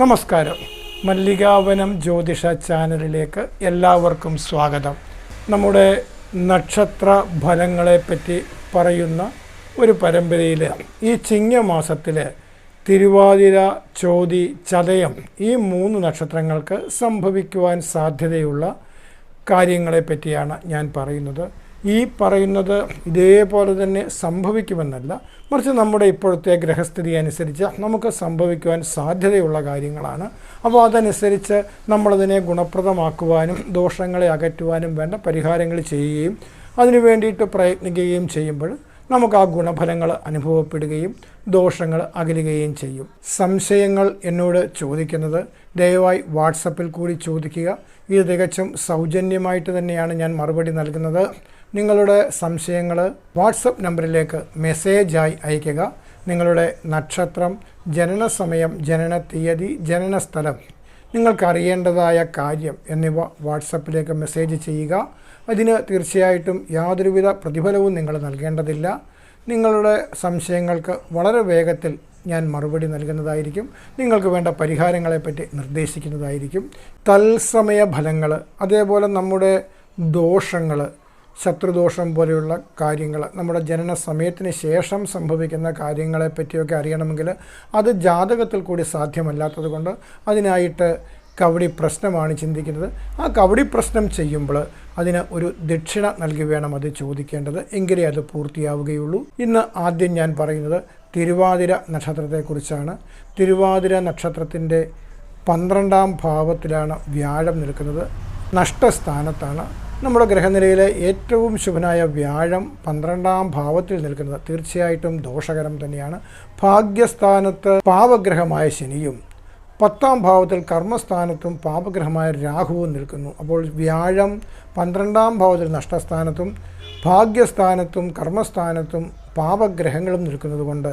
നമസ്കാരം. മല്ലികാവനം ജ്യോതിഷ ചാനലിലേക്ക് എല്ലാവർക്കും സ്വാഗതം. നമ്മുടെ നക്ഷത്ര ഫലങ്ങളെപ്പറ്റി പറയുന്ന ഒരു പരമ്പരയിൽ ഈ ചിങ്ങമാസത്തിലെ തിരുവാതിര ചോതി ചതയം ഈ മൂന്ന് നക്ഷത്രങ്ങൾക്ക് സംഭവിക്കുവാൻ സാധ്യതയുള്ള കാര്യങ്ങളെ പറ്റിയാണ് ഞാൻ പറയുന്നത്. ഈ പറയുന്നത് ഇതേപോലെ തന്നെ സംഭവിക്കുമെന്നല്ല. മറിച്ച് നമ്മുടെ ഇപ്പോഴത്തെ ഗ്രഹസ്ഥിതി അനുസരിച്ച് നമുക്ക് സംഭവിക്കുവാൻ സാധ്യതയുള്ള കാര്യങ്ങളാണ്. അപ്പോൾ അതനുസരിച്ച് നമ്മളതിനെ ഗുണപ്രദമാക്കുവാനും ദോഷങ്ങളെ അകറ്റുവാനും വേണ്ട പരിഹാരങ്ങൾ ചെയ്യുകയും അതിനു വേണ്ടിയിട്ട് പ്രയത്നിക്കുകയും ചെയ്യുമ്പോൾ നമുക്ക് ആ ഗുണഫലങ്ങൾ അനുഭവപ്പെടുകയും ദോഷങ്ങൾ അകലുകയും ചെയ്യും. സംശയങ്ങൾ എന്നോട് ചോദിക്കുന്നത് ദയവായി വാട്സപ്പിൽ കൂടി ചോദിക്കുക. ഇത് തികച്ചും സൗജന്യമായിട്ട് തന്നെയാണ് ഞാൻ മറുപടി നൽകുന്നത്. നിങ്ങളുടെ സംശയങ്ങൾ വാട്സപ്പ് നമ്പറിലേക്ക് മെസ്സേജായി അയയ്ക്കുക. നിങ്ങളുടെ നക്ഷത്രം ജനന സമയം ജനന തീയതി ജനന സ്ഥലം നിങ്ങൾക്കറിയേണ്ടതായ കാര്യം എന്നിവ വാട്സപ്പിലേക്ക് മെസ്സേജ് ചെയ്യുക. അതിന് തീർച്ചയായിട്ടും യാതൊരുവിധ പ്രതിഫലവും നിങ്ങൾ നൽകേണ്ടതില്ല. നിങ്ങളുടെ സംശയങ്ങൾക്ക് വളരെ വേഗത്തിൽ ഞാൻ മറുപടി നൽകുന്നതായിരിക്കും. നിങ്ങൾക്ക് വേണ്ട പരിഹാരങ്ങളെപ്പറ്റി നിർദ്ദേശിക്കുന്നതായിരിക്കും. തത്സമയ ഫലങ്ങൾ അതേപോലെ നമ്മുടെ ദോഷങ്ങൾ ശത്രുദോഷം പോലെയുള്ള കാര്യങ്ങൾ നമ്മുടെ ജനന സമയത്തിന് ശേഷം സംഭവിക്കുന്ന കാര്യങ്ങളെ പറ്റിയൊക്കെ അറിയണമെങ്കിൽ അത് ജാതകത്തിൽ കൂടി സാധ്യമല്ലാത്തത് കൊണ്ട് അതിനായിട്ട് കവടി പ്രശ്നമാണ് ചിന്തിക്കുന്നത്. ആ കവടി പ്രശ്നം ചെയ്യുമ്പോൾ അതിന് ഒരു ദക്ഷിണ നൽകി വേണം അത് ചോദിക്കേണ്ടത്. എങ്കിലേ അത് പൂർത്തിയാവുകയുള്ളൂ. ഇന്ന് ആദ്യം ഞാൻ പറയുന്നത് തിരുവാതിര നക്ഷത്രത്തെക്കുറിച്ചാണ്. തിരുവാതിര നക്ഷത്രത്തിന്റെ പന്ത്രണ്ടാം ഭാവത്തിലാണ് വ്യാഴം നിൽക്കുന്നത്. നഷ്ടസ്ഥാനത്താണ്. നമ്മുടെ ഗ്രഹനിലയിലെ ഏറ്റവും ശുഭനായ വ്യാഴം പന്ത്രണ്ടാം ഭാവത്തിൽ നിൽക്കുന്നത് തീർച്ചയായിട്ടും ദോഷകരം തന്നെയാണ്. ഭാഗ്യസ്ഥാനത്ത് പാവഗ്രഹമായ ശനിയും പത്താം ഭാവത്തിൽ കർമ്മസ്ഥാനത്തും പാപഗ്രഹമായ രാഹുവും നിൽക്കുന്നു. അപ്പോൾ വ്യാഴം പന്ത്രണ്ടാം ഭാവത്തിൽ നഷ്ടസ്ഥാനത്തും ഭാഗ്യസ്ഥാനത്തും കർമ്മസ്ഥാനത്തും പാപഗ്രഹങ്ങളും നിൽക്കുന്നതുകൊണ്ട്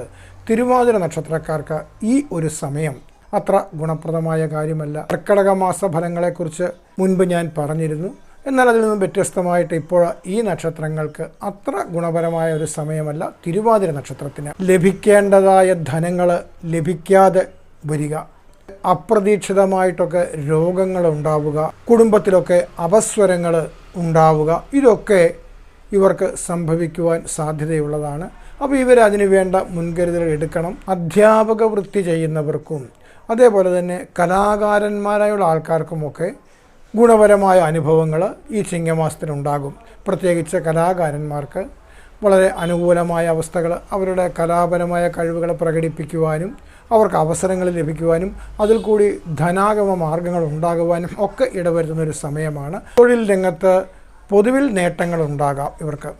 തിരുവാതിര നക്ഷത്രക്കാർക്ക് ഈ ഒരു സമയം അത്ര ഗുണപ്രദമായ കാര്യമല്ല. കർക്കടക മാസ ഫലങ്ങളെക്കുറിച്ച് മുൻപ് ഞാൻ പറഞ്ഞിരുന്നു. എന്നാൽ അതിൽ നിന്നും വ്യത്യസ്തമായിട്ട് ഇപ്പോൾ ഈ നക്ഷത്രങ്ങൾക്ക് അത്ര ഗുണപരമായ ഒരു സമയമല്ല തിരുവാതിര നക്ഷത്രത്തിന്. ലഭിക്കേണ്ടതായ ധനങ്ങൾ ലഭിക്കാതെ വരിക. അപ്രതീക്ഷിതമായിട്ടൊക്കെ രോഗങ്ങൾ ഉണ്ടാവുക. കുടുംബത്തിലൊക്കെ അപസ്വരങ്ങൾ ഉണ്ടാവുക. ഇതൊക്കെ ഇവർക്ക് സംഭവിക്കുവാൻ സാധ്യതയുള്ളതാണ്. അപ്പോൾ ഇവർ അതിനു വേണ്ട മുൻകരുതൽ എടുക്കണം. അധ്യാപക വൃത്തി ചെയ്യുന്നവർക്കും അതേപോലെ തന്നെ കലാകാരന്മാരായുള്ള ആൾക്കാർക്കുമൊക്കെ ഗുണപരമായ അനുഭവങ്ങൾ ഈ ചിങ്ങമാസത്തിനുണ്ടാകും. പ്രത്യേകിച്ച് കലാകാരന്മാർക്ക് വളരെ അനുകൂലമായ അവസ്ഥകൾ അവരുടെ കലാപരമായ കഴിവുകൾ പ്രകടിപ്പിക്കുവാനും അവർക്ക് അവസരങ്ങൾ ലഭിക്കുവാനും അതിൽ കൂടി ധനാഗമ മാർഗങ്ങൾ ഉണ്ടാകുവാനും ഒക്കെ ഇടവരുത്തുന്ന ഒരു സമയമാണ്. തൊഴിൽ രംഗത്ത് പൊതുവിൽ നേട്ടങ്ങൾ ഉണ്ടാകാം ഇവർക്ക്.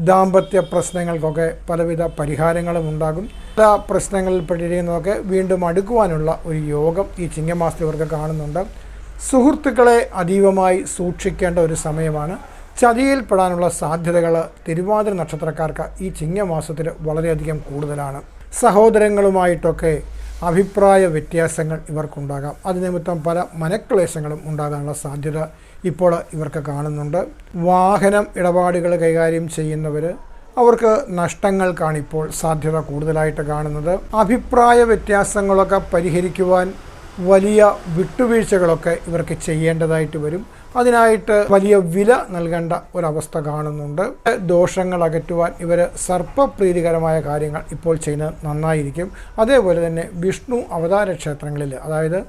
ദാമ്പത്യ പ്രശ്നങ്ങൾക്കൊക്കെ പലവിധ പരിഹാരങ്ങളും ഉണ്ടാകും. പല പ്രശ്നങ്ങളിൽ പെട്ടിരിക്കുന്നതൊക്കെ വീണ്ടും അടുക്കുവാനുള്ള ഒരു യോഗം ഈ ചിങ്ങമാസത്തിൽ ഇവർക്ക് കാണുന്നുണ്ട്. സുഹൃത്തുക്കളെ അതീവമായി സൂക്ഷിക്കേണ്ട ഒരു സമയമാണ്. ചതിയിൽപ്പെടാനുള്ള സാധ്യതകൾ തിരുവാതിര നക്ഷത്രക്കാർക്ക് ഈ ചിങ്ങമാസത്തിൽ വളരെയധികം കൂടുതലാണ്. സഹോദരങ്ങളുമായിട്ടൊക്കെ അഭിപ്രായ വ്യത്യാസങ്ങൾ ഇവർക്കുണ്ടാകാം. അത് നിമിത്തം പല മനക്ലേശങ്ങളും ഉണ്ടാകാനുള്ള സാധ്യത ഇപ്പോൾ ഇവർക്ക് കാണുന്നുണ്ട്. വാഹനം ഇടപാടുകൾ കൈകാര്യം ചെയ്യുന്നവർ അവർക്ക് നഷ്ടങ്ങൾക്കാണിപ്പോൾ സാധ്യത കൂടുതലായിട്ട് കാണുന്നത്. അഭിപ്രായ വ്യത്യാസങ്ങളൊക്കെ പരിഹരിക്കുവാൻ വലിയ വിട്ടുവീഴ്ചകളൊക്കെ ഇവർക്ക് ചെയ്യേണ്ടതായിട്ട് വരും. അതിനായിട്ട് വലിയ വില നൽകേണ്ട ഒരവസ്ഥ കാണുന്നുണ്ട്. ദോഷങ്ങൾ അകറ്റുവാൻ ഇവർ സർപ്പപ്രീതികരമായ കാര്യങ്ങൾ ഇപ്പോൾ ചെയ്യുന്നത് നന്നായിരിക്കും. അതേപോലെ തന്നെ വിഷ്ണു അവതാര ക്ഷേത്രങ്ങളിൽ അതായത്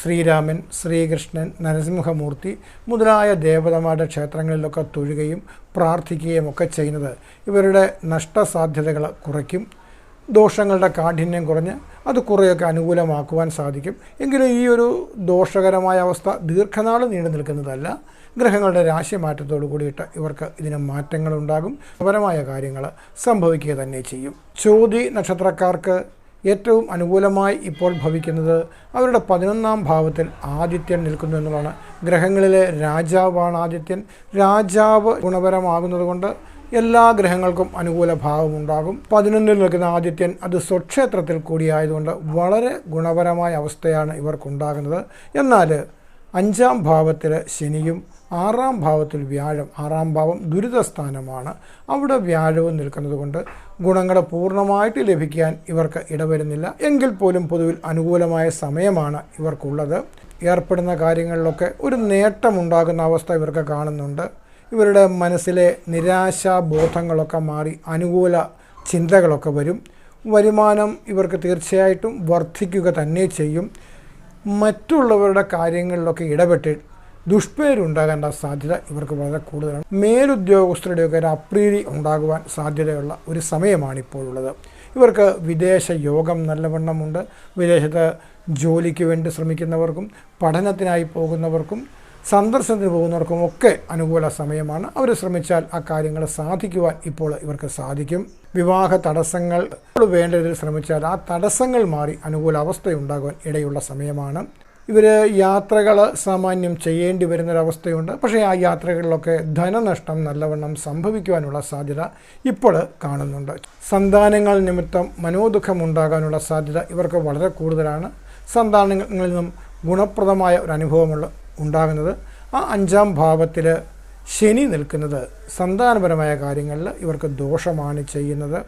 ശ്രീരാമൻ ശ്രീകൃഷ്ണൻ നരസിംഹമൂർത്തി മുതലായ ദേവതമാരുടെ ക്ഷേത്രങ്ങളിലൊക്കെ തൊഴുകയും പ്രാർത്ഥിക്കുകയും ഒക്കെ ചെയ്യുന്നത് ഇവരുടെ നഷ്ടസാധ്യതകൾ കുറയ്ക്കും. ദോഷങ്ങളുടെ കാഠിന്യം കുറഞ്ഞ് അത് കുറേയൊക്കെ അനുകൂലമാക്കുവാൻ സാധിക്കും. എങ്കിലും ഈ ഒരു ദോഷകരമായ അവസ്ഥ ദീർഘനാൾ നീണ്ടു നിൽക്കുന്നതല്ല. ഗ്രഹങ്ങളുടെ രാശിമാറ്റത്തോടു കൂടിയിട്ട് ഇവർക്ക് ഇതിന് മാറ്റങ്ങളുണ്ടാകും. പരമായ കാര്യങ്ങൾ സംഭവിക്കുക തന്നെ ചെയ്യും. ചോതി നക്ഷത്രക്കാർക്ക് ഏറ്റവും അനുകൂലമായി ഇപ്പോൾ ഭവിക്കുന്നത് അവരുടെ പതിനൊന്നാം ഭാവത്തിൽ ആദിത്യൻ നിൽക്കുന്നു എന്നുള്ളതാണ്. ഗ്രഹങ്ങളിലെ രാജാവാണ് ആദിത്യൻ. രാജാവ് ഗുണപരമാകുന്നത് കൊണ്ട് എല്ലാ ഗ്രഹങ്ങൾക്കും അനുകൂല ഭാവമുണ്ടാകും പതിനൊന്നിൽ നിൽക്കുന്ന ആദിത്യൻ അത് സ്വക്ഷേത്രത്തിൽ കൂടിയായതുകൊണ്ട് വളരെ ഗുണപരമായ അവസ്ഥയാണ് ഇവർക്കുണ്ടാകുന്നത്. എന്നാൽ അഞ്ചാം ഭാവത്തിൽ ശനിയും ആറാം ഭാവത്തിൽ വ്യാഴം ആറാം ഭാവം ദുരിതസ്ഥാനമാണ്. അവിടെ വ്യാഴവും നിൽക്കുന്നത് കൊണ്ട് ഗുണങ്ങൾ പൂർണമായിട്ട് ലഭിക്കാൻ ഇവർക്ക് ഇടവരുന്നില്ല. എങ്കിൽ പോലും പൊതുവിൽ അനുകൂലമായ സമയമാണ് ഇവർക്കുള്ളത്. ഏർപ്പെടുന്ന കാര്യങ്ങളിലൊക്കെ ഒരു നേട്ടമുണ്ടാകുന്ന അവസ്ഥ ഇവർക്ക് കാണുന്നുണ്ട്. ഇവരുടെ മനസ്സിലെ നിരാശാബോധങ്ങളൊക്കെ മാറി അനുകൂല ചിന്തകളൊക്കെ വരും. വരുമാനം ഇവർക്ക് തീർച്ചയായിട്ടും വർദ്ധിക്കുക തന്നെ ചെയ്യും. മറ്റുള്ളവരുടെ കാര്യങ്ങളിലൊക്കെ ഇടപെട്ട് ദുഷ്പേരുണ്ടാകേണ്ട സാധ്യത ഇവർക്ക് വളരെ കൂടുതലാണ്. മേലുദ്യോഗസ്ഥരുടെയൊക്കെ ഒരു അപ്രീതി ഉണ്ടാകുവാൻ സാധ്യതയുള്ള ഒരു സമയമാണ് ഇപ്പോഴുള്ളത് ഇവർക്ക് വിദേശ യോഗം നല്ലവണ്ണമുണ്ട്. വിദേശത്ത് ജോലിക്ക് വേണ്ടി ശ്രമിക്കുന്നവർക്കും പഠനത്തിനായി പോകുന്നവർക്കും സന്ദർശനത്തിന് പോകുന്നവർക്കും ഒക്കെ അനുകൂല സമയമാണ്. അവർ ശ്രമിച്ചാൽ ആ കാര്യങ്ങൾ സാധിക്കുവാൻ ഇപ്പോൾ ഇവർക്ക് സാധിക്കും. വിവാഹ തടസ്സങ്ങൾ വേണ്ട രീതിയിൽ ശ്രമിച്ചാൽ ആ തടസ്സങ്ങൾ മാറി അനുകൂല അവസ്ഥയുണ്ടാകുവാൻ ഇടയുള്ള സമയമാണ്. ഇവർ യാത്രകൾ സാമാന്യം ചെയ്യേണ്ടി വരുന്നൊരവസ്ഥയുണ്ട്. പക്ഷേ ആ യാത്രകളിലൊക്കെ ധനനഷ്ടം നല്ലവണ്ണം സംഭവിക്കുവാനുള്ള സാധ്യത ഇപ്പോൾ കാണുന്നുണ്ട്. സന്താനങ്ങൾ നിമിത്തം മനോദുഃഖം ഉണ്ടാകാനുള്ള സാധ്യത ഇവർക്ക് വളരെ കൂടുതലാണ്. സന്താനങ്ങളിൽ നിന്നും ഗുണപ്രദമായ ഒരു അനുഭവമുള്ള ഉണ്ടാകുന്നത്. ആ അഞ്ചാം ഭാവത്തിൽ ശനി നിൽക്കുന്നത് സന്താനപരമായ കാര്യങ്ങളിൽ ഇവർക്ക് ദോഷമാണ് ചെയ്യുന്നത്.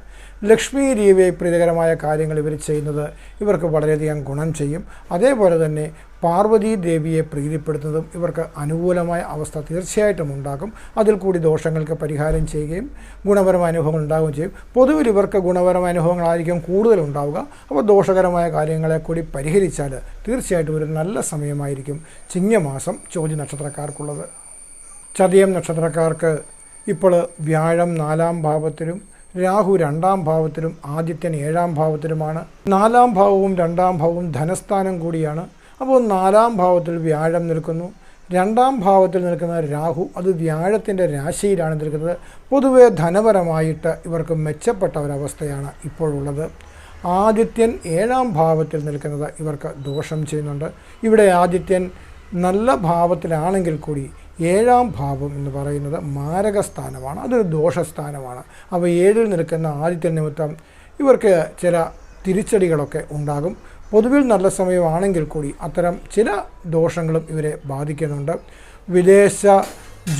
ലക്ഷ്മി ദേവിയെ പ്രീതികരമായ കാര്യങ്ങൾ ഇവർ ചെയ്യുന്നത് ഇവർക്ക് വളരെയധികം ഗുണം ചെയ്യും. അതേപോലെ തന്നെ പാർവതി ദേവിയെ പ്രീതിപ്പെടുത്തുന്നതും ഇവർക്ക് അനുകൂലമായ അവസ്ഥ തീർച്ചയായിട്ടും ഉണ്ടാകും. അതിൽ കൂടി ദോഷങ്ങൾക്ക് പരിഹാരം ചെയ്യുകയും ഗുണപരമായ അനുഭവങ്ങൾ ഉണ്ടാവുകയും ചെയ്യും. പൊതുവിൽ ഇവർക്ക് ഗുണപരമായ അനുഭവങ്ങളായിരിക്കും കൂടുതൽ ഉണ്ടാവുക. അപ്പോൾ ദോഷകരമായ കാര്യങ്ങളെ കൂടി പരിഹരിച്ചാൽ തീർച്ചയായിട്ടും ഒരു നല്ല സമയമായിരിക്കും ചിങ്ങമാസം ചോദ്യ നക്ഷത്രക്കാർക്കുള്ളത്. ചതയം നക്ഷത്രക്കാർക്ക് ഇപ്പോൾ വ്യാഴം നാലാം ഭാവത്തിലും രാഹു രണ്ടാം ഭാവത്തിലും ആദിത്യൻ ഏഴാം ഭാവത്തിലുമാണ്. നാലാം ഭാവവും രണ്ടാം ഭാവവും ധനസ്ഥാനം കൂടിയാണ്. അപ്പോൾ നാലാം ഭാവത്തിൽ വ്യാഴം നിൽക്കുന്നു. രണ്ടാം ഭാവത്തിൽ നിൽക്കുന്ന രാഹു അത് വ്യാഴത്തിന്റെ രാശിയിലാണ് നിൽക്കുന്നത്. പൊതുവെ ധനപരമായിട്ട് ഇവർക്ക് മെച്ചപ്പെട്ട ഒരവസ്ഥയാണ് ഇപ്പോഴുള്ളത് ആദിത്യൻ ഏഴാം ഭാവത്തിൽ നിൽക്കുന്നത് ഇവർക്ക് ദോഷം ചെയ്യുന്നുണ്ട്. ഇവിടെ ആദിത്യൻ നല്ല ഭാവത്തിലാണെങ്കിൽ കൂടി ഏഴാം ഭാവം എന്ന് പറയുന്നത് മാരകസ്ഥാനമാണ് അതൊരു ദോഷസ്ഥാനമാണ്. അപ്പോൾ ഏഴിൽ നിൽക്കുന്ന ആദിത്യ നിമിത്തം ഇവർക്ക് ചില തിരിച്ചടികളൊക്കെ ഉണ്ടാകും. പൊതുവിൽ നല്ല സമയമാണെങ്കിൽ കൂടി അത്തരം ചില ദോഷങ്ങളും ഇവരെ ബാധിക്കുന്നുണ്ട്. വിദേശ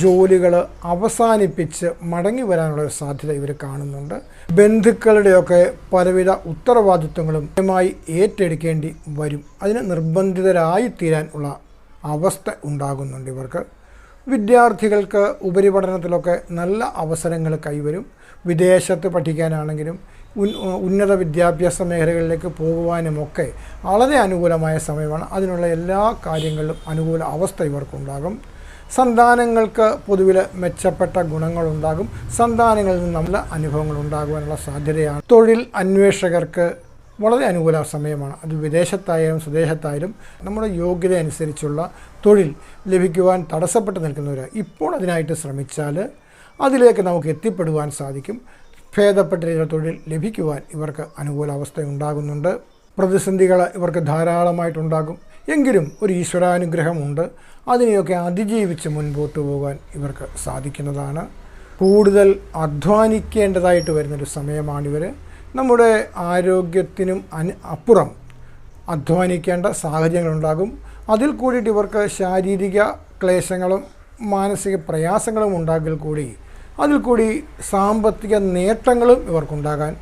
ജോലികൾ അവസാനിപ്പിച്ച് മടങ്ങി വരാനുള്ള ഒരു സാധ്യത ഇവർ കാണുന്നുണ്ട്. ബന്ധുക്കളുടെയൊക്കെ പലവിധ ഉത്തരവാദിത്വങ്ങളും കൃത്യമായി ഏറ്റെടുക്കേണ്ടി വരും. അതിന് നിർബന്ധിതരായി തീരാൻ ഉള്ള അവസ്ഥ ഉണ്ടാകുന്നുണ്ട് ഇവർക്ക്. വിദ്യാർത്ഥികൾക്ക് ഉപരിപഠനത്തിലൊക്കെ നല്ല അവസരങ്ങൾ കൈവരും. വിദേശത്ത് പഠിക്കാനാണെങ്കിലും ഉന്നത വിദ്യാഭ്യാസ മേഖലകളിലേക്ക് പോകുവാനുമൊക്കെ വളരെ അനുകൂലമായ സമയമാണ്. അതിനുള്ള എല്ലാ കാര്യങ്ങളിലും അനുകൂല അവസ്ഥ ഇവർക്കുണ്ടാകും. സന്താനങ്ങൾക്ക് പൊതുവിൽ മെച്ചപ്പെട്ട ഗുണങ്ങളുണ്ടാകും. സന്താനങ്ങളിൽ നിന്ന് നല്ല അനുഭവങ്ങൾ ഉണ്ടാകുവാനുള്ള സാധ്യതയാണ്. തൊഴിൽ അന്വേഷകർക്ക് വളരെ അനുകൂല സമയമാണ്. അത് വിദേശത്തായാലും സ്വദേശത്തായാലും നമ്മുടെ യോഗ്യത അനുസരിച്ചുള്ള തൊഴിൽ ലഭിക്കുവാൻ തടസ്സപ്പെട്ട് നിൽക്കുന്നവർ ഇപ്പോൾ അതിനായിട്ട് ശ്രമിച്ചാൽ അതിലേക്ക് നമുക്ക് എത്തിപ്പെടുവാൻ സാധിക്കും. ഭേദപ്പെട്ട രീതിയിൽ തൊഴിൽ ലഭിക്കുവാൻ ഇവർക്ക് അനുകൂല അവസ്ഥ ഉണ്ടാകുന്നുണ്ട്. പ്രതിസന്ധികൾ ഇവർക്ക് ധാരാളമായിട്ടുണ്ടാകും എങ്കിലും ഒരു ഈശ്വരാനുഗ്രഹമുണ്ട് അതിനെയൊക്കെ അതിജീവിച്ച് മുൻപോട്ട് പോകാൻ ഇവർക്ക് സാധിക്കുന്നതാണ്. കൂടുതൽ അധ്വാനിക്കേണ്ടതായിട്ട് വരുന്നൊരു സമയമാണിവർ നമ്മുടെ ആരോഗ്യത്തിനും അന് അപ്പുറം അധ്വാനിക്കേണ്ട സാഹചര്യങ്ങളുണ്ടാകും. അതിൽ കൂടിയിട്ട് ഇവർക്ക് ശാരീരിക ക്ലേശങ്ങളും മാനസിക പ്രയാസങ്ങളും ഉണ്ടാകിൽ കൂടി അതിൽ കൂടി സാമ്പത്തിക നേട്ടങ്ങളും ഇവർക്കുണ്ടാകാൻ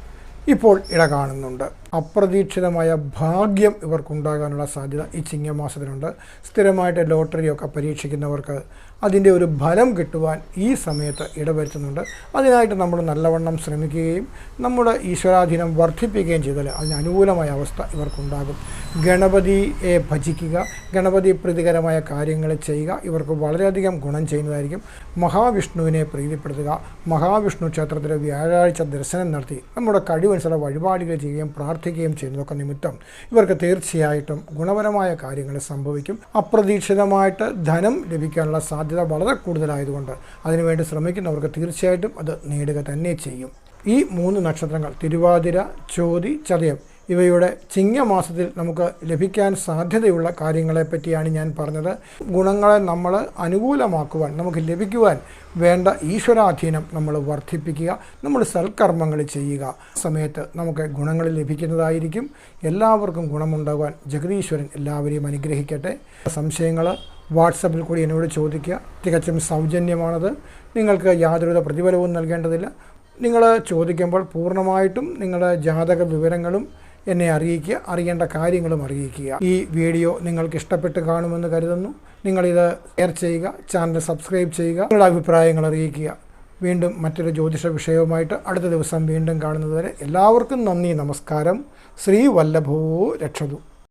ഇപ്പോൾ ഇട കാണുന്നുണ്ട്. അപ്രതീക്ഷിതമായ ഭാഗ്യം ഇവർക്കുണ്ടാകാനുള്ള സാധ്യത ഈ ചിങ്ങമാസത്തിനുണ്ട് സ്ഥിരമായിട്ട് ലോട്ടറിയൊക്കെ പരീക്ഷിക്കുന്നവർക്ക് അതിന്റെ ഒരു ഫലം കിട്ടുവാൻ ഈ സമയത്ത് ഇടവരുത്തുന്നുണ്ട്. അതിനായിട്ട് നമ്മൾ നല്ലവണ്ണം ശ്രമിക്കുകയും നമ്മുടെ ഈശ്വരാധീനം വർദ്ധിപ്പിക്കുകയും ചെയ്താൽ അതിന് അനുകൂലമായ അവസ്ഥ ഇവർക്കുണ്ടാകും. ഗണപതിയെ ഭജിക്കുക ഗണപതി പ്രീതികരമായ കാര്യങ്ങൾ ചെയ്യുക ഇവർക്ക് വളരെയധികം ഗുണം ചെയ്യുന്നതായിരിക്കും. മഹാവിഷ്ണുവിനെ പ്രീതിപ്പെടുത്തുക മഹാവിഷ്ണു ക്ഷേത്രത്തിലെ വ്യാഴാഴ്ച ദർശനം നടത്തി നമ്മുടെ കഴിവനുസരിച്ച് വഴിപാടുകൾ ചെയ്യുകയും പ്രാർത്ഥിക്കുകയും ചെയ്യുന്നതൊക്കെ നിമിത്തം ഇവർക്ക് തീർച്ചയായിട്ടും ഗുണപരമായ കാര്യങ്ങൾ സംഭവിക്കും. അപ്രതീക്ഷിതമായിട്ട് ധനം ലഭിക്കാനുള്ള സാധ്യത വളരെ കൂടുതലായതുകൊണ്ട് അതിനുവേണ്ടി ശ്രമിക്കുന്നവർക്ക് തീർച്ചയായിട്ടും അത് നേടുക തന്നെ ചെയ്യും. ഈ മൂന്ന് നക്ഷത്രങ്ങൾ തിരുവാതിര ചോതി ചതയം ഇവയുടെ ചിങ്ങമാസത്തിൽ നമുക്ക് ലഭിക്കാൻ സാധ്യതയുള്ള കാര്യങ്ങളെ പറ്റിയാണ് ഞാൻ പറഞ്ഞത്. ഗുണങ്ങളെ നമ്മൾ അനുകൂലമാക്കുവാൻ നമുക്ക് ലഭിക്കുവാൻ വേണ്ട ഈശ്വരാധീനം നമ്മൾ വർദ്ധിപ്പിക്കുക നമ്മൾ സൽക്കർമ്മങ്ങൾ ചെയ്യുക. സമയത്ത് നമുക്ക് ഗുണങ്ങൾ ലഭിക്കുന്നതായിരിക്കും. എല്ലാവർക്കും ഗുണമുണ്ടാകുവാൻ ജഗതീശ്വരൻ എല്ലാവരെയും അനുഗ്രഹിക്കട്ടെ. സംശയങ്ങൾ വാട്സപ്പിൽ കൂടി എന്നോട് ചോദിക്കുക. തികച്ചും സൗജന്യമാണത്. നിങ്ങൾക്ക് യാതൊരുവിധ പ്രതിഫലവും നൽകേണ്ടതില്ല. നിങ്ങൾ ചോദിക്കുമ്പോൾ പൂർണമായിട്ടും നിങ്ങളുടെ ജാതക വിവരങ്ങളും എന്നെ അറിയിക്കുക അറിയേണ്ട കാര്യങ്ങളും അറിയിക്കുക. ഈ വീഡിയോ നിങ്ങൾക്ക് ഇഷ്ടപ്പെട്ട് കാണുമെന്ന് കരുതുന്നു. നിങ്ങളിത് ഷെയർ ചെയ്യുക ചാനൽ സബ്സ്ക്രൈബ് ചെയ്യുക നിങ്ങളുടെ അഭിപ്രായങ്ങൾ അറിയിക്കുക. വീണ്ടും മറ്റൊരു ജ്യോതിഷ വിഷയവുമായിട്ട് അടുത്ത ദിവസം വീണ്ടും കാണുന്നതുവരെ എല്ലാവർക്കും നന്ദി നമസ്കാരം. ശ്രീ വല്ലഭോ രക്ഷതു.